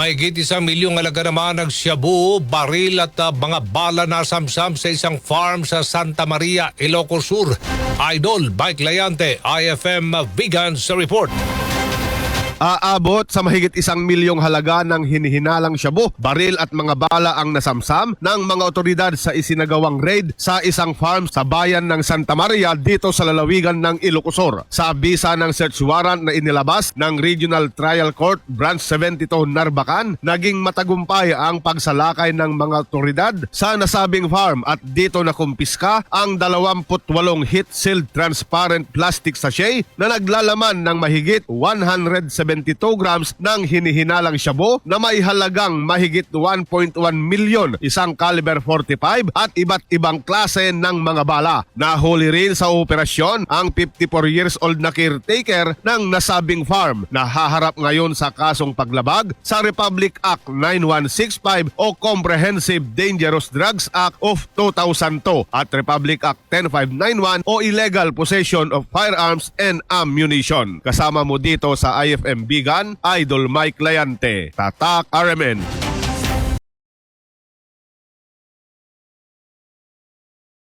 May isang milyong alaga naman ng shabu, baril at ah, mga bala na samsam sa isang farm sa Santa Maria, Ilocos Sur. Idol, Bike Layante, IFM Vegan sa report. Aabot sa mahigit isang milyong halaga ng hinihinalang shabu, baril at mga bala ang nasamsam ng mga otoridad sa isinagawang raid sa isang farm sa bayan ng Santa Maria dito sa lalawigan ng Ilocosur. Sa bisa ng search warrant na inilabas ng Regional Trial Court Branch 72 Narbacan, naging matagumpay ang pagsalakay ng mga otoridad sa nasabing farm at dito nakumpiska ang 28 heat-sealed transparent plastic sachet na naglalaman ng mahigit 172 grams ng hinihinalang shabu na may halagang mahigit 1.1 milyon, isang caliber 45 at iba't ibang klase ng mga bala. Nahuli rin sa operasyon ang 54 years old na caretaker ng nasabing farm na haharap ngayon sa kasong paglabag sa Republic Act 9165 o Comprehensive Dangerous Drugs Act of 2002 at Republic Act 10591 o Illegal Possession of Firearms and Ammunition. Kasama mo dito sa IFM Bigan, Idol Mike Layante, Tatak RMN.